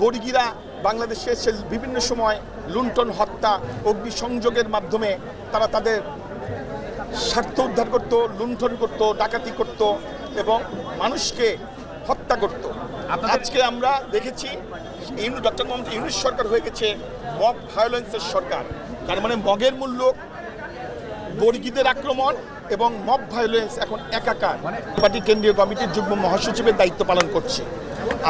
বর্গীরা বাংলাদেশে সে বিভিন্ন সময় লুণ্ঠন হত্যা অগ্নিসংযোগের মাধ্যমে তারা তাদের স্বার্থ উদ্ধার করত লুণ্ঠন করত ডাকাতি করত এবং মানুষকে হত্যা করত। আজকে আমরা দেখেছি ইউনু ডক্টর মোহাম্মদ ইউনুস সরকার হয়ে গেছে মব ভায়োলেন্সের সরকার। তার মানে মগের মূল্য বর্গীদের আক্রমণ এবং মব ভায়োলেন্স এখন একাকার। পার্টি কেন্দ্রীয় কমিটির যুগ্ম মহাসচিবের দায়িত্ব পালন করছি।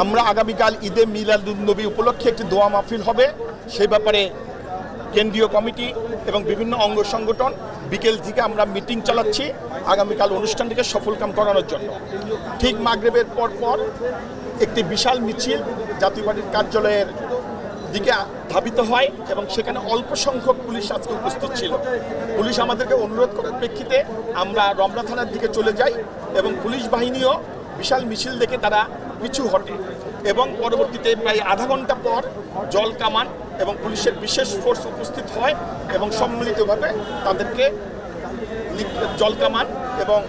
আমরা আগামীকাল ঈদে মিলাদুন্নবী উপলক্ষে একটি দোয়া মাহফিল হবে। সেই ব্যাপারে কেন্দ্রীয় কমিটি এবং বিভিন্ন অঙ্গ সংগঠন বিকেল থেকে আমরা মিটিং চালাচ্ছি আগামীকাল অনুষ্ঠানটিকে সফলকাম করানোর জন্য। ঠিক মাগরেবের পর পর একটি বিশাল মিছিল জাতীয় পার্টির কার্যালয়ের দিকে ধাবিত হয় এবং সেখানে অল্প সংখ্যক পুলিশ আজকে উপস্থিত ছিল। পুলিশ আমাদেরকে অনুরোধ করার প্রেক্ষিতে আমরা রমনা থানার দিকে চলে যাই এবং পুলিশ বাহিনীও বিশাল মিছিল দেখে তারা পিছু হটে এবং পরবর্তীতে প্রায় আধা ঘণ্টা পর জল কামান এবং পুলিশের বিশেষ ফোর্স উপস্থিত হয় এবং সম্মিলিতভাবে তাদেরকে জল কামান এবং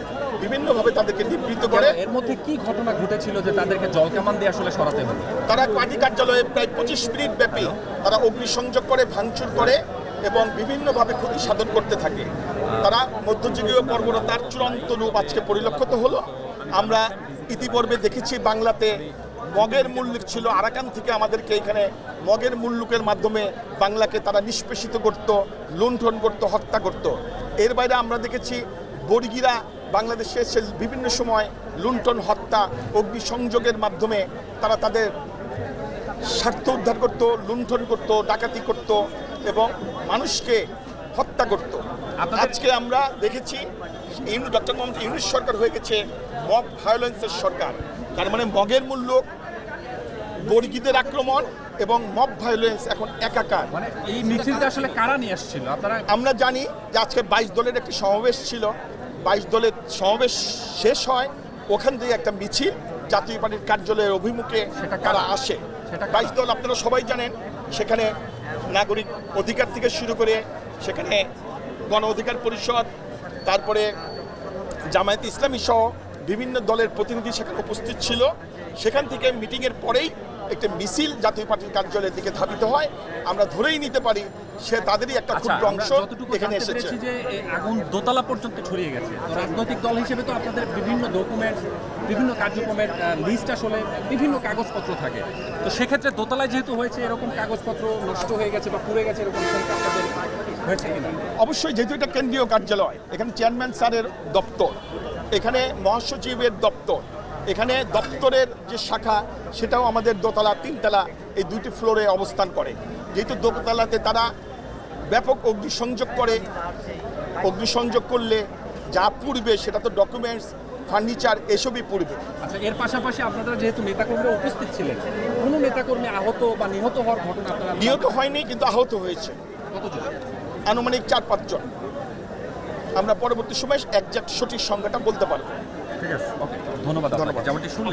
বিভিন্নভাবে তাদেরকে নিবৃত্ত করে। এর মধ্যে কি ঘটনা ঘটেছিল যে তাদেরকে জল জলকামান দিয়ে আসলে সরাতে হবে? তারা পার্টি কার্যালয়ে প্রায় পঁচিশ মিনিট ব্যাপী তারা অগ্নিসংযোগ করে ভাঙচুর করে এবং বিভিন্নভাবে ক্ষতি সাধন করতে থাকে। তারা মধ্যযুগীয় বর্বরতার চূড়ান্ত রূপ আজকে পরিলক্ষিত হলো। আমরা ইতিপূর্বে দেখেছি বাংলাতে মগের মুল্লুক ছিল। আরাকান থেকে আমাদেরকে এখানে মগের মুল্লুকের মাধ্যমে বাংলাকে তারা নিষ্পেষিত করত, লুণ্ঠন করত, হত্যা করত। এর বাইরে আমরা দেখেছি বর্গীরা বাংলাদেশে সে বিভিন্ন সময় লুণ্ঠন, হত্যা, অগ্নিসংযোগের মাধ্যমে তারা তাদের স্বার্থ উদ্ধার করত, লুণ্ঠন করত, ডাকাতি করত। এবং মানুষকে হত্যা করত। আজকে আমরা দেখেছি ইউনু ডক্টর মোহাম্মদ ইউনুস সরকার হয়ে গেছে মব ভায়োলেন্সের সরকার। তার মানে মগের মূল্য বর্গীদের আক্রমণ এবং মব ভায়োলেন্স এখন একাকার। মানে এই মিছিলটা আসলে কারা নিয়ে আসছিল? আপনারা আমরা জানি যে আজকে বাইশ দলের একটি সমাবেশ ছিল। বাইশ দলের সমাবেশ শেষ হয় ওখান থেকে একটা মিছিল জাতীয় পার্টির কার্যালয়ের অভিমুখে সেটা কারা? তারা আসে। বাইশ দল আপনারা সবাই জানেন সেখানে নাগরিক অধিকার থেকে শুরু করে সেখানে গণ অধিকার পরিষদ, তারপরে জামায়াত ইসলামী সহ বিভিন্ন দলের প্রতিনিধি সেখানে উপস্থিত ছিল। সেখান থেকে মিটিংয়ের পরেই একটি মিছিল জাতীয় পার্টির কার্যালয়ের দিকে ধাবিত হয়। আমরা ধরেই নিতে পারি সে তাদেরই একটা আচ্ছা ক্ষুদ্র অংশ এখানে এসেছে। যে আগুন দোতলা পর্যন্ত ছড়িয়ে গেছে। রাজনৈতিক দল হিসেবে তো আপনাদের বিভিন্ন ডকুমেন্টস বিভিন্ন কার্যক্রমের লিস্ট আসলে বিভিন্ন কাগজপত্র থাকে। তো সেক্ষেত্রে দোতলায় যেহেতু হয়েছে এরকম কাগজপত্র নষ্ট হয়ে গেছে বা পুড়ে গেছে এরকম আপনাদের হয়েছে কিনা? অবশ্যই যেহেতু এটা কেন্দ্রীয় কার্যালয় এখানে চেয়ারম্যান স্যারের দপ্তর এখানে মহাসচিবের দপ্তর এখানে দপ্তরের যে শাখা সেটাও আমাদের দোতলা তিনতলা এই দুইটি ফ্লোরে অবস্থান করে। যেহেতু দোতলাতে তারা ব্যাপক অগ্নিসংযোগ করে অগ্নিসংযোগ করলে যা পুড়বে সেটা তো ডকুমেন্টস ফার্নিচার এসবই পুড়বে আচ্ছা এর পাশাপাশি আপনারা যেহেতু নেতাকর্মীরা উপস্থিত ছিলেন কোনো নেতাকর্মী আহত বা নিহত হওয়ার ঘটনা আপনারা নিহত হয়নি কিন্তু আহত হয়েছে। আনুমানিক চার পাঁচজন। আমরা পরবর্তী সময় একজাক্ট সঠিক সংখ্যাটা বলতে পারব। ঠিক আছে ধন্যবাদ ধন্যবাদ। যেমনটি শুনলেন